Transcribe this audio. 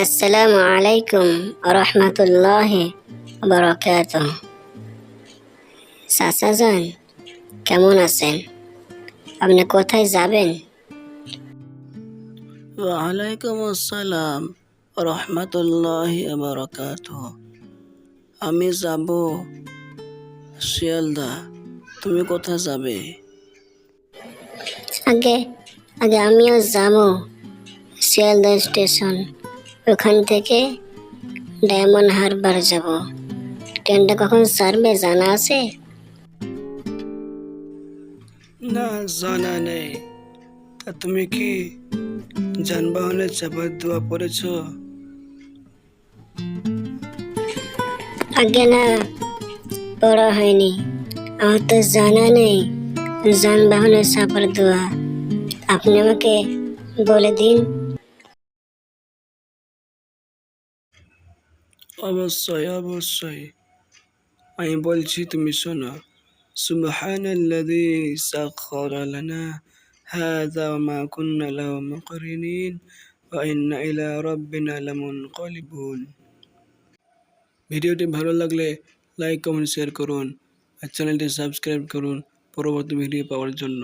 আসসালামু আলাইকুম রহমতুল্লাহ বরকাত চাচাজান কেমন আছেন? আপনি কোথায় যাবেন? ওয়ালাইকুম আসসালাম রহমতুল্লাহ বারকাত আমি যাব শিয়ালদা। তুমি কোথায় যাবে? আগে আগে আমিও যাব শিয়ালদা স্টেশন। ওখান থেকে ডায়মন্ড হারবার যাব। ট্রেনটা কখন ছাড়বে জানা আছে? না জানা নেই। তা তুমি কি যানবাহনে চাপার দোয়া পড়েছ? আগে না পড়া হয়নি। আমার তো জানা নেই যানবাহনের সাফার দোয়া আপনি আমাকে বলে দিন। অবশ্যই অবশ্যই আমি বলছি তুমি শোনো سبحان الذي سخر لنا هذا وما كنا له مقرنين وإنا إلى ربنا لمنقلبون ভিডিওটি ভালো লাগলে লাইক কমেন্ট শেয়ার করুন আর চ্যানেলটি সাবস্ক্রাইব করুন পরবর্তী ভিডিও পাওয়ার জন্য